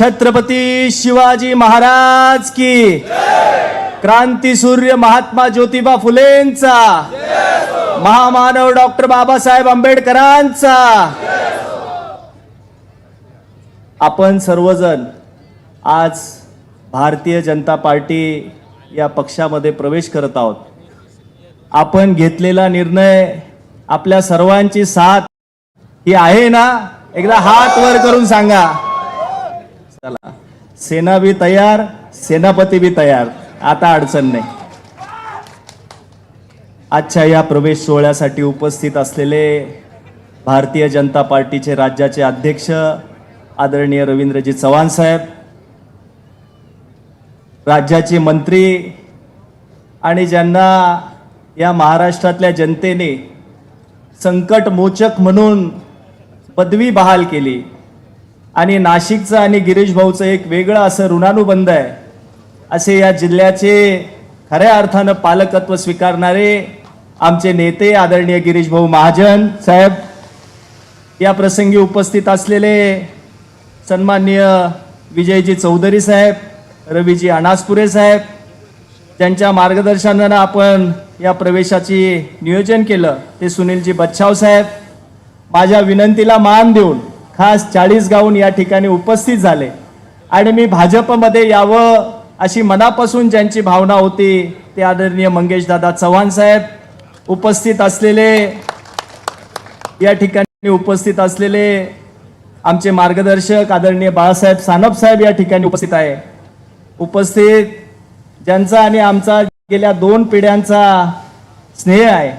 छत्रपती शिवाजी महाराज की. क्रांती सूर्य महात्मा ज्योतिबा फुलेंचा. महामानव डॉक्टर बाबासाहेब आंबेडकरांचा. आपण सर्वजण आज भारतीय जनता पार्टी या पक्षामध्ये प्रवेश करत आहोत. आपण घेतलेला निर्णय आपल्या सर्वांची साथ ही आहे ना? एकदा हात वर करून सांगा. झाला सेना बी तयार सेनापती बी तयार. आता अडचण नाही. आजच्या या प्रवेश सोहळ्यासाठी उपस्थित असलेले भारतीय जनता पार्टीचे राज्याचे अध्यक्ष आदरणीय रवींद्रजी चव्हाण साहेब राज्याचे मंत्री आणि ज्यांना या महाराष्ट्रातल्या जनतेने संकटमोचक म्हणून पदवी बहाल केली आणि नाशिकचं आणि गिरीश भाऊचं एक वेगळं असं ऋणानुबंध आहे. असे या जिल्ह्याचे खऱ्या अर्थानं पालकत्व स्वीकारणारे आमचे नेते आदरणीय गिरीश भाऊ महाजन साहेब या प्रसंगी उपस्थित असलेले सन्माननीय विजयजी चौधरी साहेब रवीजी अनासपुरे साहेब ज्यांच्या मार्गदर्शनानं आपण या प्रवेशाची नियोजन केलं ते सुनीलजी बच्छाव साहेब माझ्या विनंतीला मान देऊन खास चाळीस गाऊन या ठिकाणी उपस्थित झाले. आणि मी भाजपमध्ये यावं अशी मनापासून ज्यांची भावना होती ते आदरणीय मंगेशदादा चव्हाण साहेब उपस्थित असलेले या ठिकाणी उपस्थित असलेले आमचे मार्गदर्शक आदरणीय बाळासाहेब सानप साहेब या ठिकाणी उपस्थित आहे. उपस्थित ज्यांचा आणि आमचा गेल्या दोन पिढ्यांचा स्नेह आहे.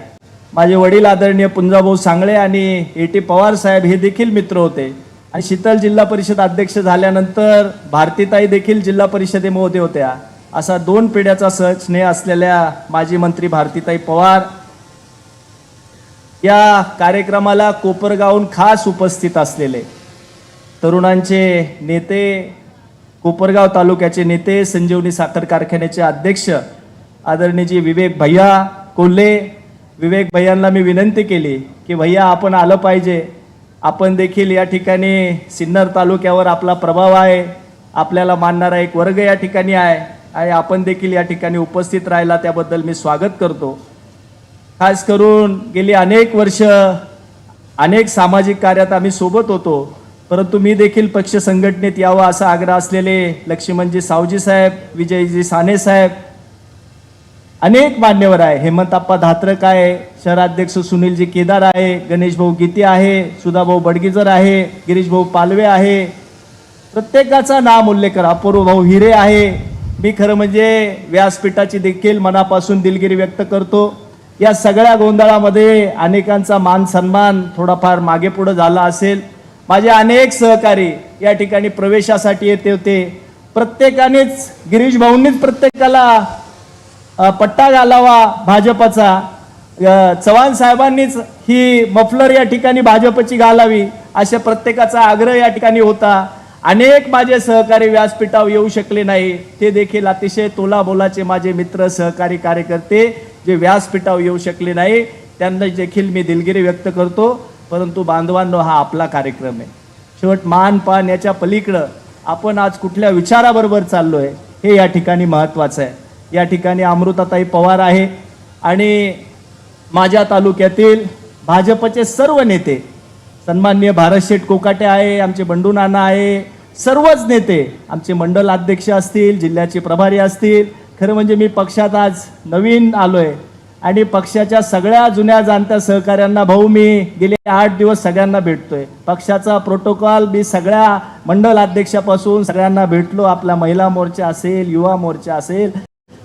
माझे वडील आदरणीय पुंजाभाऊ सांगळे आणि ए टी पवार साहेब हे देखील मित्र होते. आणि शीतल जिल्हा परिषद अध्यक्ष झाल्यानंतर भारतीताई देखील जिल्हा परिषदेमध्ये होत्या. असा दोन पिढ्याचा सह स्नेह असलेल्या माजी मंत्री भारतीताई पवार या कार्यक्रमाला कोपरगावहून खास उपस्थित असलेले. तरुणांचे नेते कोपरगाव तालुक्याचे नेते संजीवनी साखर कारखान्याचे अध्यक्ष आदरणीयजी विवेक भैया कोल्हे विवेक भैयांना मी विनंती केली की भैया आपण आलं पाहिजे. आपण देखील या ठिकाणी सिन्नर तालुक्यावर आपला प्रभाव आहे. आपल्याला मानणारा एक वर्ग या ठिकाणी आहे आणि आपण देखील या ठिकाणी उपस्थित राहिला त्याबद्दल मी स्वागत करतो. खास करून गेली अनेक वर्ष अनेक सामाजिक कार्यात आम्ही सोबत होतो. परंतु मी देखील पक्ष संघटनेत यावं असा आग्रह असलेले लक्ष्मणजी सावजी साहेब विजयजी साने साहेब अनेक मान्यवर आहे. हेमंतप्पा धात्रक आहे शहराध्यक्ष सुनीलजी केदार आहे गणेश भाऊ गीते आहे सुधाभाऊ बडगीजर आहे गिरीश भाऊ पालवे आहे. प्रत्येकाचा नाम उल्लेख करा. अपूर्व भाऊ हिरे आहे. मी खरं म्हणजे व्यासपीठाची देखील मनापासून दिलगिरी व्यक्त करतो. या सगळ्या गोंधळामध्ये अनेकांचा मान सन्मान थोडाफार मागेपुढं झाला असेल. माझे अनेक सहकारी या ठिकाणी प्रवेशासाठी येते होते. प्रत्येकानेच गिरीश भाऊंनीच प्रत्येकाला पट्टा घालावा भाजपचा. चव्हाण साहेबांनीच ही मफलर या ठिकाणी भाजपची घालावी अशा प्रत्येकाचा आग्रह या ठिकाणी होता. अनेक माझे सहकारी व्यासपीठावर येऊ शकले नाही. ते देखील अतिशय तोलाबोलाचे माझे मित्र सहकारी कार्यकर्ते जे व्यासपीठावर येऊ शकले नाही त्यांना देखील मी दिलगिरी व्यक्त करतो. परंतु बांधवांनो हा आपला कार्यक्रम आहे. शेवट मान पान याच्या पलीकडं आपण आज कुठल्या विचाराबरोबर चाललो आहे हे या ठिकाणी महत्त्वाचं आहे. या ठिकाणी अमृताताई पवार आहे. आणि माझ्या तालुक्यातील भाजपचे सर्व नेते सन्माननीय भारत शेठ कोकाटे आहे आमचे बंडू नाना आहे सर्वच नेते आमचे मंडल अध्यक्ष असतील जिल्ह्याचे प्रभारी असतील. खरं म्हणजे मी पक्षात आज नवीन आलोय. आणि पक्षाच्या सगळ्या जुन्या जाणत्या सहकाऱ्यांना भाऊ मी गेले आठ दिवस सगळ्यांना भेटतोय. पक्षाचा प्रोटोकॉल मी सगळ्या मंडल अध्यक्षापासून सगळ्यांना भेटलो. आपला महिला मोर्चा असेल युवा मोर्चा असेल.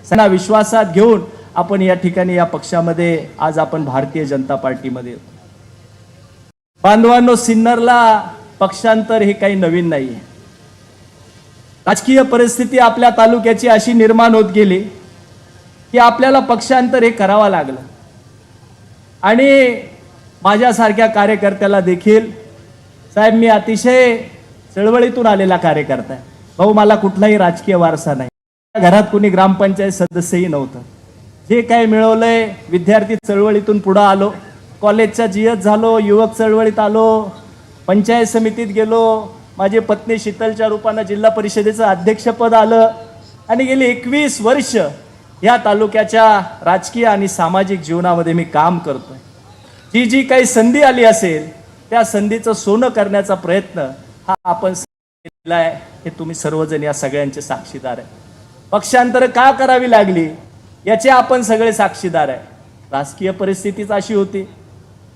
त्यांना विश्वासात घेऊन आपण या ठिकाणी या पक्षामध्ये आज आपण भारतीय जनता पार्टीमध्ये येतो. बांधवांनो सिन्नरला पक्षांतर हे काही नवीन नाही राजकीय परिस्थिती आपल्या तालुक्याची अशी निर्माण होत गेली की आपल्याला पक्षांतर हे करावं लागलं. आणि माझ्यासारख्या कार्यकर्त्याला देखील साहेब मी अतिशय चळवळीतून आलेला कार्यकर्ता आहे. भाऊ मला कुठलाही राजकीय वारसा नाही. घरात कुणी ग्रामपंचायत सदस्यही नव्हतं. जे काही मिळवलंय विद्यार्थी चळवळीतून पुढं आलो कॉलेजच्या जियत झालो युवक चळवळीत आलो पंचायत समितीत गेलो माझी पत्नी शीतलच्या रूपानं जिल्हा परिषदेचं अध्यक्षपद आलं आणि गेली एकवीस वर्ष या तालुक्याच्या राजकीय आणि सामाजिक जीवनामध्ये मी काम करतोय. जी जी काही संधी आली असेल त्या संधीचं सोनं करण्याचा प्रयत्न हा आपण केला आहे हे तुम्ही सर्वजण या सगळ्यांचे साक्षीदार आहे पक्षांतर का करावी लागली याचे आपण सगळे साक्षीदार आहे. राजकीय परिस्थितीच अशी होती.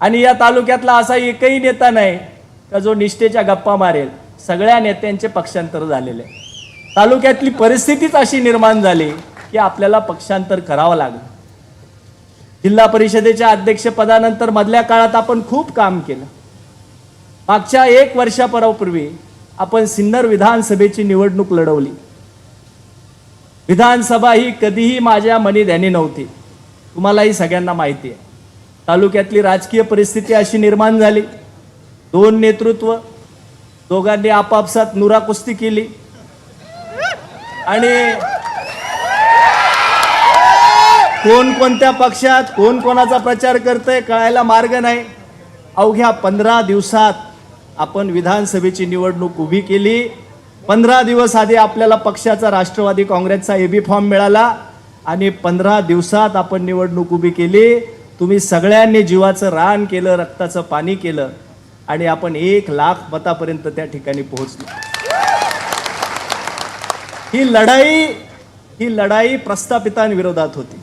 आणि या तालुक्यातला असा एकही नेता नाही का जो निष्ठेच्या गप्पा मारेल. सगळ्या नेत्यांचे पक्षांतर झालेले. आहे. तालुक्यातली परिस्थितीच अशी निर्माण झाली की आपल्याला पक्षांतर करावं लागलं. जिल्हा परिषदेच्या अध्यक्षपदानंतर मधल्या काळात आपण खूप काम केलं. मागच्या एक वर्षापरापूर्वी आपण सिन्नर विधानसभेची निवडणूक लढवली. विधानसभा ही कधीही माझ्या मनी ध्यानी नव्हती. तुम्हालाही सगळ्यांना माहिती आहे. तालुक्यातली राजकीय परिस्थिती अशी निर्माण झाली. दोन नेतृत्व दोघांनी आपापसात नुरा कुस्ती केली. आणि कोण कोणत्या पक्षात कोण कोणाचा प्रचार करतंय कळायला मार्ग नाही. अवघ्या पंधरा दिवसात आपण विधानसभेची निवडणूक उभी केली. पंधरा दिवस आधी आपल्याला पक्षाचा राष्ट्रवादी काँग्रेसचा एबी फॉर्म मिळाला आणि पंधरा दिवसात आपण निवडणूक उभी केली. तुम्ही सगळ्यांनी जीवाचं रान केलं रक्ताचं पाणी केलं आणि आपण एक लाख मतापर्यंत त्या ठिकाणी पोहोचलो. ही लढाई ही लढाई प्रस्थापितांविरोधात होती.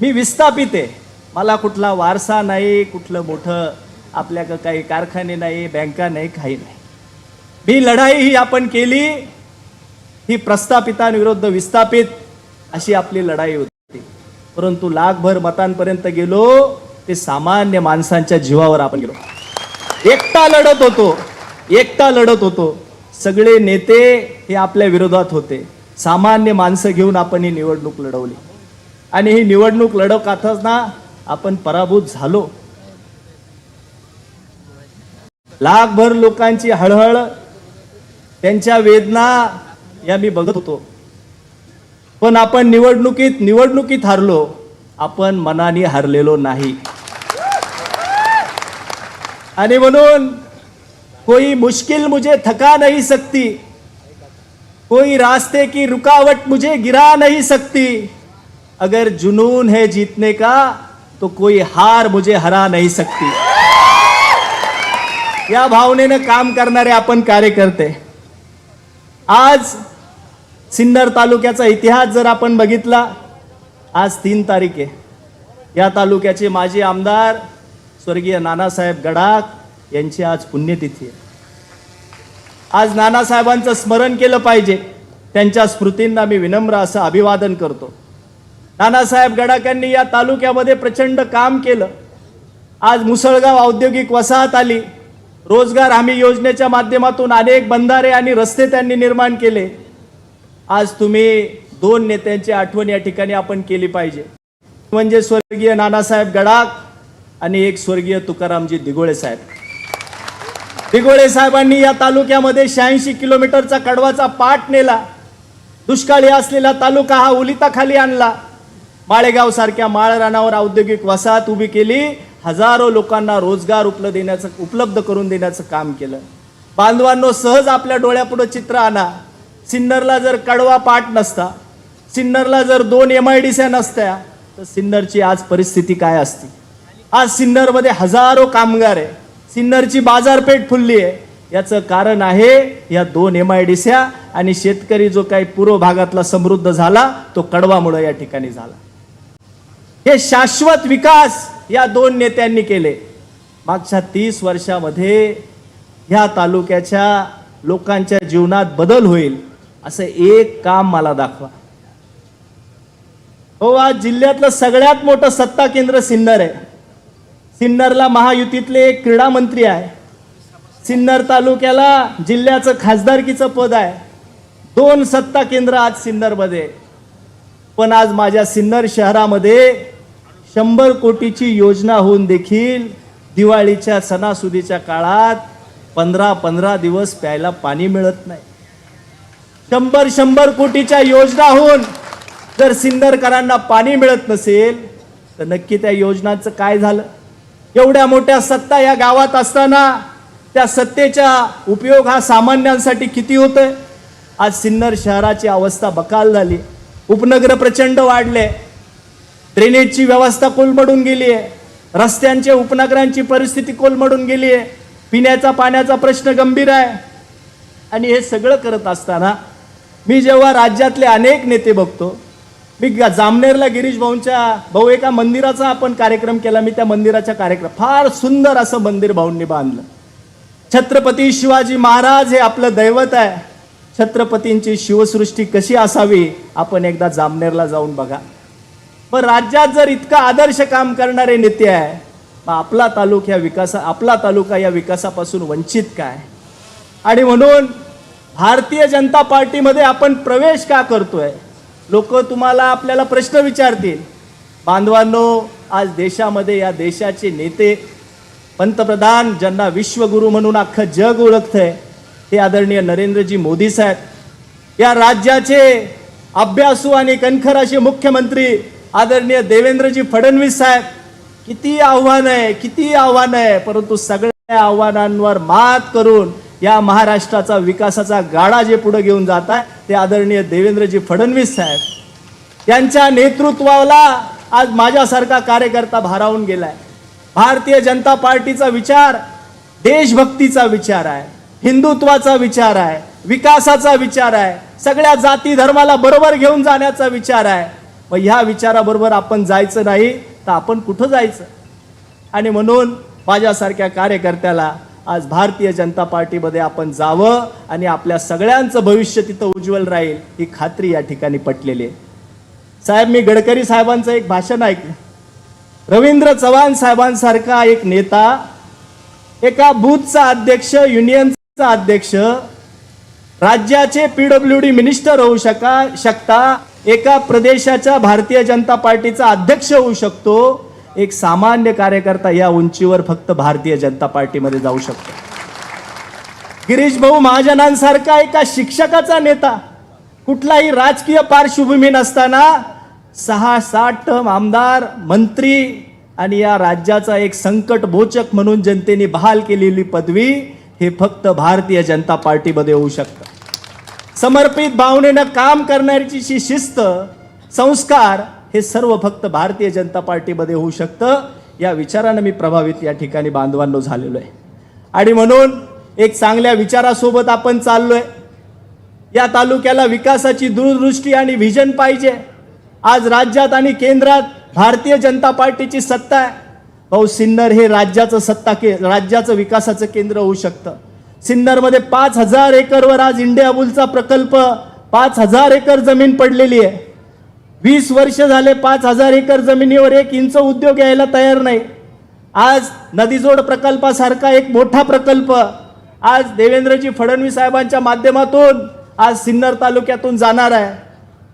मी विस्थापित आहे. मला कुठला वारसा नाही कुठलं मोठं आपल्याकडं काही कारखाने नाही बँका नाही काही नाही. ही लढाई ही आपण केली ही प्रस्थापितांविरुद्ध विस्थापित अशी आपली लढाई होती. परंतु लाखभर मतांपर्यंत गेलो ते सामान्य माणसांच्या जीवावर आपण गेलो. एकटा लढत होतो एकटा लढत होतो. सगळे नेते हे आपल्या विरोधात होते. सामान्य माणसं घेऊन आपण ही निवडणूक लढवली. आणि ही निवडणूक लढवत असताना आपण पराभूत झालो. लाखभर लोकांची हळहळ त्यांच्या वेदना या मी बघत होतो. पण आपण निवडणुकीत निवडणुकीत हारलो आपण मनाने हारलेलो नाही. आणि म्हणून कोई मुश्किल मुझे थका नहीं सकती कोई रास्ते की रुकावट मुझे गिरा नहीं सकती अगर जुनून है जीतने का तो कोई हार मुझे हरा नाही सकती. या भावनेनं काम करणारे आपण कार्यकर्ते आज सिन्नर तालुक्याचा इतिहास जर आपण बघितला आज तीन तारीख आहे. या तालुक्याचे माजी आमदार स्वर्गीय नानासाहेब गडाख यांची आज पुण्यतिथी आहे. आज नानासाहेबांचं स्मरण केलं पाहिजे. त्यांच्या स्मृतींना मी विनम्र असं अभिवादन करतो. नानासाहेब गडाखांनी या तालुक्यामध्ये प्रचंड काम केलं. आज मुसळगाव औद्योगिक वसाहत आली. रोजगार हमी योजनेच्या माध्यमातून अनेक बंधारे आणि रस्ते त्यांनी निर्माण केले. आज तुम्ही दोन नेत्यांची आठवण या ठिकाणी आपण केली पाहिजे. म्हणजे स्वर्गीय नानासाहेब गडाख आणि एक स्वर्गीय तुकारामजी दिगोळे साहेब. दिगोळे साहेबांनी या तालुक्यामध्ये शहाऐंशी किलोमीटरचा कडवाचा पाठ नेला. दुष्काळी असलेला तालुका हा उलिताखाली आणला. माळेगाव सारख्या माळरानावर औद्योगिक वसाहत उभी केली. हजारो लोकांना रोजगार उपलब्ध देण्याचं उपलब्ध करून देण्याचं काम केलं. बांधवांनो सहज आपल्या डोळ्यापुढं चित्र आणा. सिन्नरला जर कडवा पाठ नसता सिन्नरला जर दोन एम आय डी सी नसत्या तर सिन्नरची आज परिस्थिती काय असती? आज सिन्नरमध्ये हजारो कामगार आहे. सिन्नरची बाजारपेठ फुलली आहे. याचं कारण आहे या दोन एम आय डी स्या आणि शेतकरी जो काही पूर्व भागातला समृद्ध झाला तो कडवामुळे या ठिकाणी झाला. हे शाश्वत विकास या दोन नेत्यांनी केले. मागच्या तीस वर्षामध्ये ह्या तालुक्याच्या लोकांच्या जीवनात बदल होईल असं एक काम मला दाखवा. हो आज जिल्ह्यातलं सगळ्यात मोठं सत्ता केंद्र सिन्नर आहे. सिन्नरला महायुतीतले एक क्रीडा मंत्री आहे. सिन्नर तालुक्याला जिल्ह्याचं खासदारकीचं पद आहे. दोन सत्ता केंद्र आज सिन्नरमध्ये. पण आज माझ्या सिन्नर शहरामध्ये शंभर कोटीची योजना होऊन देखील दिवाळीच्या सणासुदीच्या काळात पंधरा पंधरा दिवस प्यायला पाणी मिळत नाही. शंभर शंभर कोटीच्या योजना होऊन जर सिन्नरकरांना पाणी मिळत नसेल तर नक्की त्या योजनांचं काय झालं? एवढ्या मोठ्या सत्ता या गावात असताना त्या सत्तेचा उपयोग हा सामान्यांसाठी किती होतोय? आज सिन्नर शहराची अवस्था बकाल झाली. उपनगर प्रचंड वाढले. ड्रेनेजची व्यवस्था कोलमडून गेली आहे रस्त्यांच्या उपनगरांची परिस्थिती कोलमडून गेली आहे पिण्याचा पाण्याचा प्रश्न गंभीर आहे. आणि हे सगळं करत असताना मी जेव्हा राज्यातले अनेक नेते बघतो मी ग- जामनेरला गिरीश भाऊंच्या भाऊ एका मंदिराचा आपण कार्यक्रम केला. मी त्या मंदिराच्या कार्यक्रम फार सुंदर असं मंदिर भाऊंनी बांधलं. छत्रपती शिवाजी महाराज हे आपलं दैवत आहे. छत्रपतींची शिवसृष्टी कशी असावी आपण एकदा जामनेरला जाऊन बघा. पण राज्यात जर इतकं आदर्श काम करणारे नेते आहे मग आपला तालुका या विकासा आपला तालुका या विकासापासून वंचित काय? आणि म्हणून भारतीय जनता पार्टीमध्ये आपण प्रवेश का करतोय? लोक तुम्हाला आपल्याला प्रश्न विचारतील. बांधवांनो आज देशामध्ये या देशाचे नेते पंतप्रधान ज्यांना विश्वगुरू म्हणून अख्खं जग ओळखतंय हे आदरणीय नरेंद्रजी मोदी साहेब या राज्याचे अभ्यासू आणि कणखर असे मुख्यमंत्री आदरणीय देवेंद्रजी फडणवीस साहेब किती आव्हान आहे किती आव्हान आहे परंतु सगळ्या आव्हानांवर मात करून या महाराष्ट्राचा विकासाचा गाडा जे पुढे घेऊन जात आहे ते आदरणीय देवेंद्रजी फडणवीस साहेब. यांच्या नेतृत्वाला आज माझ्यासारखा कार्यकर्ता भारावून गेलाय. भारतीय जनता पार्टीचा विचार देशभक्तीचा विचार आहे. हिंदुत्वाचा विचार आहे विकासाचा विचार आहे सगळ्या जाती धर्माला बरोबर घेऊन जाण्याचा विचार आहे. मग ह्या विचाराबरोबर आपण जायचं नाही तर आपण कुठं जायचं? आणि म्हणून माझ्यासारख्या कार्यकर्त्याला आज भारतीय जनता पार्टीमध्ये आपण जावं आणि आपल्या सगळ्यांचं भविष्य तिथं उज्ज्वल राहील ही खात्री या ठिकाणी पटलेली आहे. साहेब मी गडकरी साहेबांचं एक भाषण ऐकलं. रवींद्र चव्हाण साहेबांसारखा एक नेता एका बूथचा अध्यक्ष युनियन अध्यक्ष राज्याचे पीडब्ल्यू डी मिनिस्टर होऊ शका शकता एका प्रदेशाच्या भारतीय जनता पार्टीचा अध्यक्ष होऊ शकतो एक सामान्य कार्यकर्ता या उंचीवर फक्त भारतीय जनता पार्टीमध्ये जाऊ शकतो. गिरीश भाऊ महाजनांसारखा एका शिक्षकाचा नेता कुठलाही राजकीय पार्श्वभूमी नसताना सहा सात टर्म आमदार मंत्री आणि या राज्याचा एक संकट बोचक म्हणून जनतेने बहाल केलेली पदवी हे फक्त भारतीय जनता पार्टीमध्ये होऊ शकतं. समर्पित भावनेनं काम करण्याची शिस्त संस्कार हे सर्व फक्त भारतीय जनता पार्टीमध्ये होऊ शकतं. या विचारानं मी प्रभावित या ठिकाणी बांधवांनो झालेलो आहे आणि म्हणून एक चांगल्या विचारासोबत आपण चाललोय. या तालुक्याला विकासाची दूरदृष्टी आणि व्हिजन पाहिजे. आज राज्यात आणि केंद्रात भारतीय जनता पार्टीची सत्ता आहे. भाऊ सिन्नर हे राज्याचं सत्ता के राज्याचं विकासाचं केंद्र होऊ शकतं. सिन्नरमध्ये पाच हजार एकरवर आज इंडिया बुलचा प्रकल्प पाच हजार एकर जमीन पडलेली आहे. वीस वर्ष झाले पाच हजार एकर जमिनीवर एक इंच उद्योग यायला तयार नाही. आज नदीजोड प्रकल्पासारखा एक मोठा प्रकल्प आज देवेंद्रजी फडणवीस साहेबांच्या माध्यमातून आज सिन्नर तालुक्यातून जाणार आहे.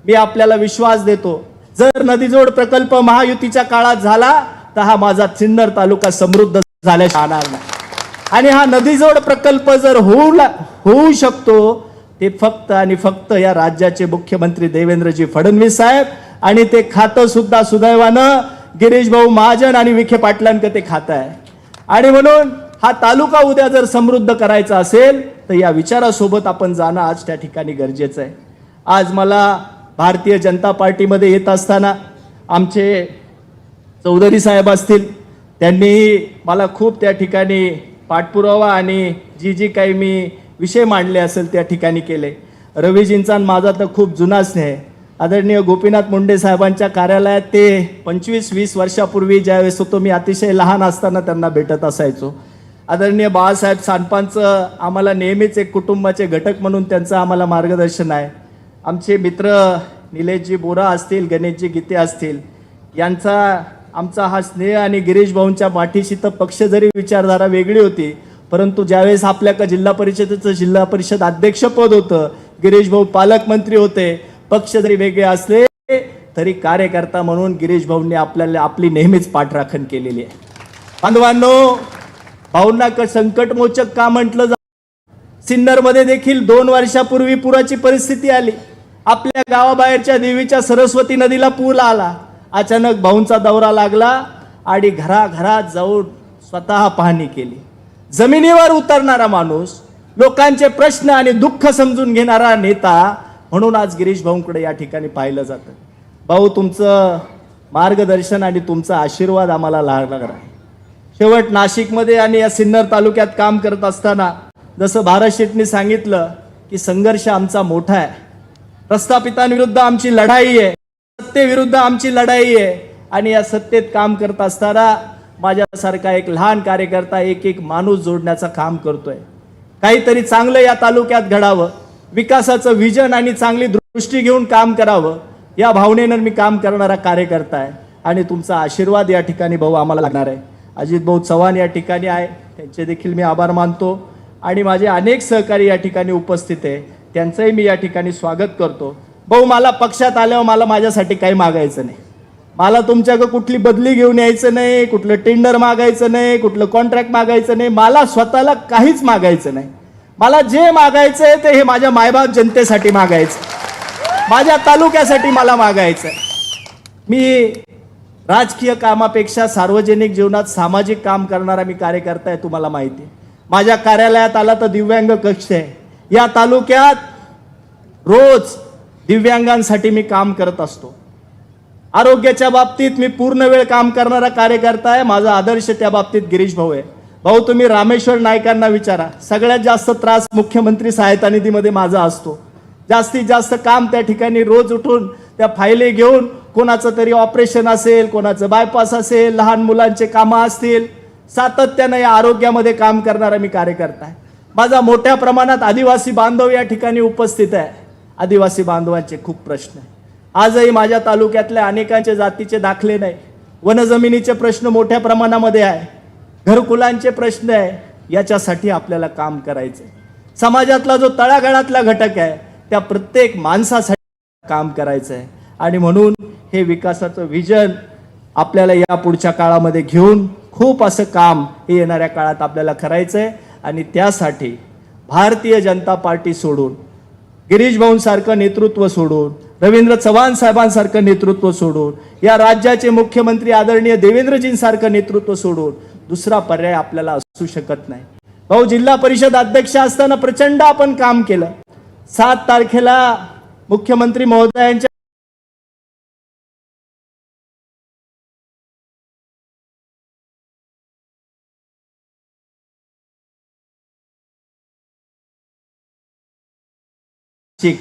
मी आपल्याला विश्वास देतो. जर नदीजोड प्रकल्प महायुतीच्या काळात झाला तर हा माझा सिन्नर तालुका समृद्ध झाल्या राहणार नाही. आणि हा नदीजोड प्रकल्प जर होऊ होऊ शकतो ते फक्त आणि फक्त या राज्याचे मुख्यमंत्री देवेंद्रजी फडणवीस साहेब आणि ते खातं सुद्धा सुदैवानं गिरीश भाऊ महाजन आणि विखे पाटलांक ते खातं आहे. आणि म्हणून हा तालुका उद्या जर समृद्ध करायचा असेल तर या विचारासोबत आपण जाणं आज त्या ठिकाणी गरजेचं आहे. आज मला भारतीय जनता पार्टीमध्ये येत असताना आमचे चौधरी साहेब असतील त्यांनी मला खूप त्या ठिकाणी पाठपुरावा आणि जी जी काही मी विषय मांडले असेल त्या ठिकाणी केले. रवीजींचा माझा तर खूप जुना स्नेह आदरणीय गोपीनाथ मुंडे साहेबांच्या कार्यालयात ते पंचवीस वीस वर्षापूर्वी ज्यावेळेस होतो मी अतिशय लहान असताना त्यांना भेटत असायचो. आदरणीय बाळासाहेब सांडपांचं आम्हाला नेहमीच एक कुटुंबाचे घटक म्हणून त्यांचं आम्हाला मार्गदर्शन आहे. आमचे मित्र निलेशजी बोरा असतील गणेशजी गीते असतील यांचा आमचा हा स्नेह आणि गिरीश भाऊंच्या पाठीशी तर पक्ष जरी विचारधारा वेगळी होती परंतु ज्यावेळेस आपल्या जिल्हा परिषदेचं जिल्हा परिषद अध्यक्षपद होतं गिरीश भाऊ पालकमंत्री होते पक्ष जरी वेगळे असले तरी कार्यकर्ता म्हणून गिरीश भाऊंनी आपल्याला आपली नेहमीच पाठराखण केलेली आहे. बांधवांनो भाऊंना क संकटमोचक का म्हटलं जा सिन्नरमध्ये देखील दोन वर्षापूर्वी पुराची परिस्थिती आली. आपल्या गावाबाहेरच्या देवीच्या सरस्वती नदीला पूर आला. अचानक भाऊंचा दौरा लागला आणि घराघरात जाऊन स्वतः पाहणी केली. जमिनीवर उतरणारा माणूस लोकांचे प्रश्न आणि दुःख समजून घेणारा नेता म्हणून आज गिरीश भाऊंकडे या ठिकाणी पाहिलं जातं. भाऊ तुमचं मार्गदर्शन आणि तुमचा आशीर्वाद आम्हाला लागणार आहे. शेवट नाशिकमध्ये आणि या सिन्नर तालुक्यात काम करत असताना जसं भारत शेटने सांगितलं की संघर्ष आमचा मोठा आहे. प्रस्थापितांविरुद्ध आमची लढाई आहे. सत्तेविरुद्ध आमची लढाई आहे. आणि या सत्तेत काम करत असताना माझ्यासारखा एक लहान कार्यकर्ता एक एक माणूस जोडण्याचं काम करतोय. काहीतरी चांगलं या तालुक्यात घडावं. विकासाचं विजन आणि चांगली दृष्टी घेऊन काम करावं. या भावनेनं मी काम करणारा कार्यकर्ता आहे. आणि तुमचा आशीर्वाद या ठिकाणी भाऊ आम्हाला लागणार आहे. अजित भाऊ चव्हाण या ठिकाणी आहे. त्यांचे देखील मी आभार मानतो. आणि माझे अनेक सहकारी या ठिकाणी उपस्थित आहे. त्यांचंही मी या ठिकाणी स्वागत करतो. भाऊ मला पक्षात आल्यावर मला माझ्यासाठी काही मागायचं नाही. मला तुमच्याकडं कुठली बदली घेऊन यायचं नाही कुठलं टेंडर मागायचं नाही कुठलं कॉन्ट्रॅक्ट मागायचं नाही. मला स्वतःला काहीच मागायचं नाही. मला जे मागायचं आहे ते हे माझ्या मायबाप जनतेसाठी मागायचं माझ्या तालुक्यासाठी मला मागायचं मी राजकीय कामापेक्षा सार्वजनिक जीवनात सामाजिक काम करणारा मी कार्यकर्ता आहे तुम्हाला माहिती आहे. माझ्या कार्यालयात आला तर दिव्यांग कक्ष आहे. या तालुक्यात रोज दिव्यांगांसाठी मी काम करत असतो. आरोग्याच्या बाबतीत मी पूर्ण वेळ काम करणारा कार्यकर्ता आहे. माझा आदर्श त्या बाबतीत गिरीश भाऊ आहे. भाऊ तुम्ही रामेश्वर नायकांना विचारा. सगळ्यात जास्त त्रास मुख्यमंत्री सहायता निधीमध्ये माझा असतो. जास्तीत जास्त काम त्या ठिकाणी रोज उठून त्या फायली घेऊन कोणाचं तरी ऑपरेशन असेल कोणाचं बायपास असेल लहान मुलांचे कामं असतील सातत्यानं या आरोग्यामध्ये काम करणारा मी कार्यकर्ता आहे. माझा मोठ्या प्रमाणात आदिवासी बांधव या ठिकाणी उपस्थित आहे. आदिवासी बांधवांचे खूप प्रश्न आहे. आजही माझ्या तालुक्यातल्या अनेकांचे जातीचे दाखले नाही. वनजमिनीचे प्रश्न मोठ्या प्रमाणामध्ये आहे. घरकुलांचे प्रश्न आहे. याच्यासाठी आपल्याला काम करायचं समाजातला जो तळागाळातला घटक आहे त्या प्रत्येक माणसासाठी काम करायचं आहे आणि म्हणून हे विकासाचं विजन आपल्याला या पुढच्या काळामध्ये घेऊन खूप असं काम हे येणाऱ्या काळात आपल्याला करायचं आहे आणि त्यासाठी भारतीय जनता पार्टी सोडून गिरीश भाऊंसारखं नेतृत्व सोडून रवींद्र चव्हाण साहेबांसारखं नेतृत्व सोडून या राज्याचे मुख्यमंत्री आदरणीय देवेंद्रजींसारखं नेतृत्व सोडून दुसरा पर्याय आपल्याला असू शकत नाही. भाऊ जिल्हा परिषद अध्यक्ष असताना प्रचंड आपण काम केलं. सात तारखेला मुख्यमंत्री महोदयांच्या ठीक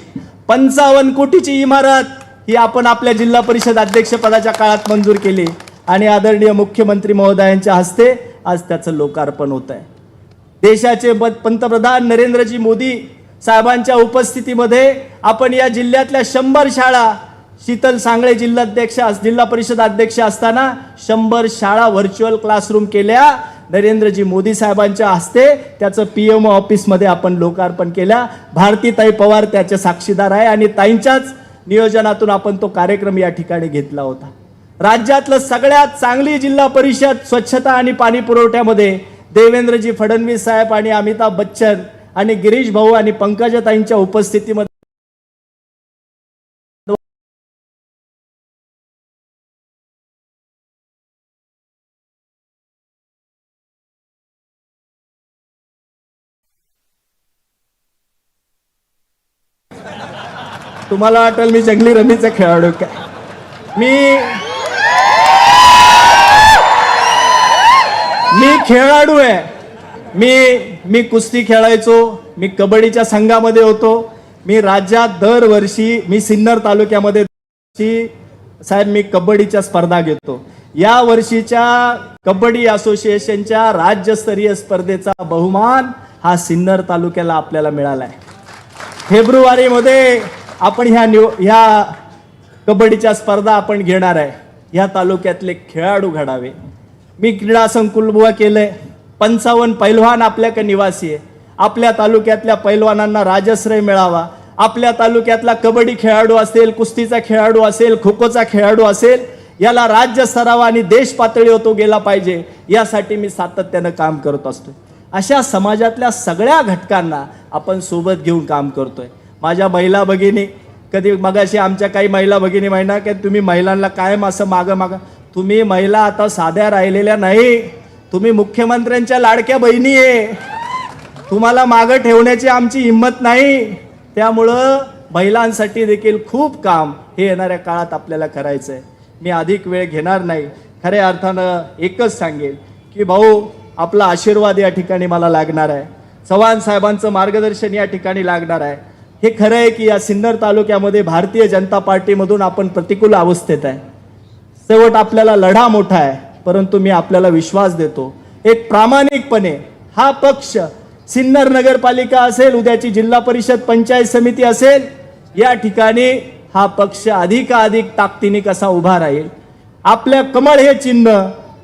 पंचावन्न कोटीची इमारत ही आपण आपल्या जिल्हा परिषद अध्यक्षपदाच्या काळात मंजूर केली आणि आदरणीय मुख्यमंत्री महोदयांच्या हस्ते आज त्याचं लोकार्पण होत आहे. देशाचे पंतप्रधान नरेंद्रजी मोदी साहेबांच्या उपस्थितीमध्ये आपण या जिल्ह्यातल्या शंभर शाळा शीतल सांगळे जिल्हाध्यक्ष जिल्हा परिषद अध्यक्ष असताना शंभर शाळा व्हर्च्युअल क्लासरूम केल्या. नरेंद्रजी मोदी साहेबांच्या हस्ते त्याचं पी एम ऑफिसमध्ये आपण लोकार्पण केल्या भारतीताई पवार त्याचे साक्षीदार आहे आणि ताईंच्याच नियोजनातून आपण तो कार्यक्रम या ठिकाणी घेतला होता. राज्यातलं सगळ्यात चांगली जिल्हा परिषद स्वच्छता आणि पाणी पुरवठ्यामध्ये देवेंद्रजी फडणवीस साहेब आणि अमिताभ बच्चन आणि गिरीश भाऊ आणि पंकजाताईंच्या उपस्थितीमध्ये तुम्हाला वाटेल मी जंगली रमीचा खेळाडू काय? मी मी खेळाडू आहे. मी मी कुस्ती खेळायचो मी कबड्डीच्या संघामध्ये होतो. मी राज्यात दरवर्षी मी सिन्नर तालुक्यामध्ये साहेब मी कबड्डीच्या स्पर्धा घेतो. या वर्षीच्या कबड्डी असोसिएशनच्या राज्यस्तरीय स्पर्धेचा बहुमान हा सिन्नर तालुक्याला आपल्याला मिळाला आहे फेब्रुवारीमध्ये आपण ह्या निव ह्या कबड्डीच्या स्पर्धा आपण घेणार आहे. ह्या तालुक्यातले खेळाडू घडावे. मी क्रीडा संकुल केलं आहे पंचावन्न पैलवान आपल्याकडे निवासी आहे. आपल्या तालुक्यातल्या पैलवानांना राजश्रय मिळावा. आपल्या तालुक्यातला कबड्डी खेळाडू असेल कुस्तीचा खेळाडू असेल खो खोचा खेळाडू असेल याला राज्य स्तरावर आणि देश पातळीवर तो गेला पाहिजे. यासाठी मी सातत्यानं काम करत असतो अशा समाजातल्या सगळ्या घटकांना आपण सोबत घेऊन काम करतोय. माझ्या महिला भगिनी कधी मगाशी आमच्या काही महिला भगिनी म्हणणार की तुम्ही महिलांना कायम असं मागं मागं. तुम्ही महिला आता साध्या राहिलेल्या नाही. तुम्ही मुख्यमंत्र्यांच्या लाडक्या बहिणी आहे. तुम्हाला मागं ठेवण्याची आमची हिंमत नाही. त्यामुळं महिलांसाठी देखील खूप काम हे येणाऱ्या काळात आपल्याला करायचं आहे मी अधिक वेळ घेणार नाही. खऱ्या अर्थानं एकच सांगेल की भाऊ आपला आशीर्वाद या ठिकाणी मला लागणार आहे. चव्हाण साहेबांचं मार्गदर्शन या ठिकाणी लागणार आहे. हे खरं आहे की या सिन्नर तालुक्यामध्ये भारतीय जनता पार्टीमधून आपण प्रतिकूल अवस्थेत आहे. शेवट आपल्याला लढा मोठा आहे परंतु मी आपल्याला विश्वास देतो. एक प्रामाणिकपणे हा पक्ष सिन्नर नगरपालिका असेल उद्याची जिल्हा परिषद पंचायत समिती असेल या ठिकाणी हा पक्ष अधिकाधिक ताकदीने कसा उभा राहील? आपल्या कमळ हे चिन्ह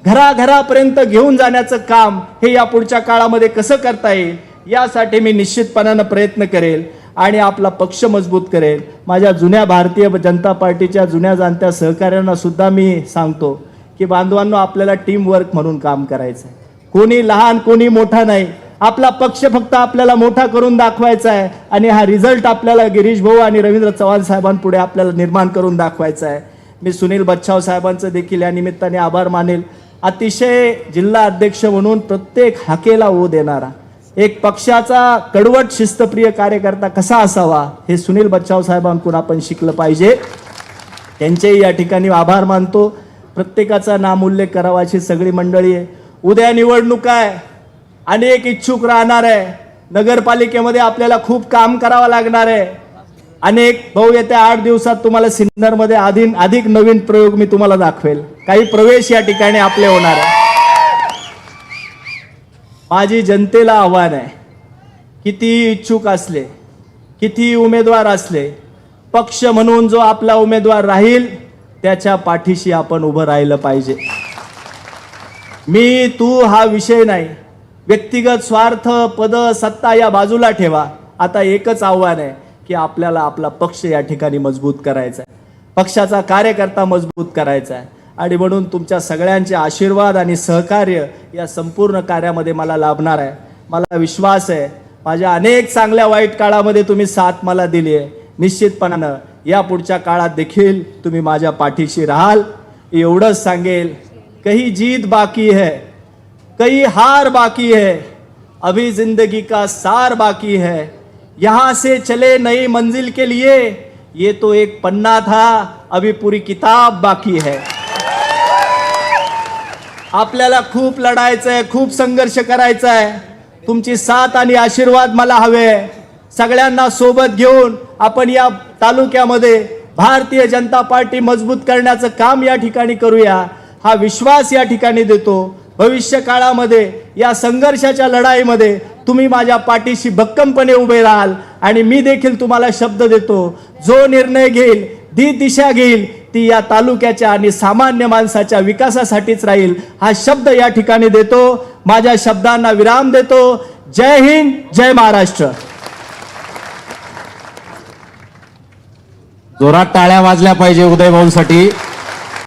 घराघरापर्यंत घेऊन जाण्याचं काम हे या पुढच्या काळामध्ये कसं करता येईल यासाठी मी निश्चितपणानं प्रयत्न करेल. आणि आपला पक्ष मजबूत करेल. माझ्या जुन्या भारतीय जनता पार्टीच्या जुन्या जाणत्या सहकाऱ्यांना सुद्धा मी सांगतो की बांधवांनो आपल्याला टीम वर्क म्हणून काम करायचं आहे कोणी लहान कोणी मोठा नाही. आपला पक्ष फक्त आपल्याला मोठा करून दाखवायचा आहे आणि हा रिझल्ट आपल्याला गिरीश भाऊ आणि रवींद्र चव्हाण साहेबांपुढे आपल्याला निर्माण करून दाखवायचा आहे मी सुनील बच्छाव साहेबांचं देखील या निमित्ताने आभार मानेल. अतिशय जिल्हा अध्यक्ष म्हणून प्रत्येक हाकेला ओ देणारा. एक पक्षाचा कडवट शिस्तप्रिय कार्यकर्ता कसा असावा हे सुनील बच्चाव साहेबांकडून आपण शिकलं पाहिजे. त्यांचेही या ठिकाणी आभार मानतो. प्रत्येकाचा नामोल्लेख करावाची सगळी मंडळी आहे. उद्या निवडणूक आहे. अनेक इच्छुक राहणार आहे. नगरपालिकेमध्ये आपल्याला खूप काम करावं लागणार आहे. अनेक भाऊ येत्या आठ दिवसात तुम्हाला सिन्नरमध्ये अधिक अधिक नवीन प्रयोग मी तुम्हाला दाखवेल. काही प्रवेश या ठिकाणी आपले होणार आहे. माझी जनतेला आव्हान आहे. किती इच्छुक असले किती उमेदवार असले पक्ष म्हणून जो आपला उमेदवार राहील त्याच्या पाठीशी आपण उभं राहिलं पाहिजे. मी तू हा विषय नाही. व्यक्तिगत स्वार्थ पद सत्ता या बाजूला ठेवा. आता एकच आव्हान आहे की आपल्याला आपला पक्ष या ठिकाणी मजबूत करायचा आहे. पक्षाचा कार्यकर्ता मजबूत करायचा आहे. आणि म्हणून तुमच्या सगळ्यांचे आशीर्वाद आणि सहकार्य या संपूर्ण कार्यामध्ये मला लाभणार आहे. मला विश्वास आहे माझ्या अनेक चांगल्या वाईट काळामध्ये तुम्ही साथ मला दिली आहे. निश्चितपणानं या पुढच्या काळात देखील तुम्ही माझ्या पाठीशी राहाल. एवढंच सांगेल कही जीत बाकी है कई हार बाकी है अभी जिंदगी का सार बाकी है। यहाँ से चले नई मंजिल के लिए ये तो एक पन्ना था अभी पूरी किताब बाकी है। आपल्याला खूप लढायचं आहे खूप संघर्ष करायचा आहे तुमची साथ आणि आशीर्वाद मला हवे. आहे. सगळ्यांना सोबत घेऊन आपण या तालुक्यामध्ये भारतीय जनता पार्टी मजबूत करण्याचं काम या ठिकाणी करूया. हा विश्वास या ठिकाणी देतो. भविष्य काळामध्ये या संघर्षाच्या लढाईमध्ये तुम्ही माझ्या पाठीशी भक्कमपणे उभे राहाल आणि मी देखील तुम्हाला शब्द देतो. जो निर्णय घेईल दी दिशा घेईल ती या तालुक्याच्या आणि सामान्य माणसाच्या विकासासाठीच राहील हा शब्द या ठिकाणी देतो. माझ्या शब्दांना विराम देतो. जय हिंद जय महाराष्ट्र. जोरात टाळ्या वाजल्या पाहिजे उदय भाऊंसाठी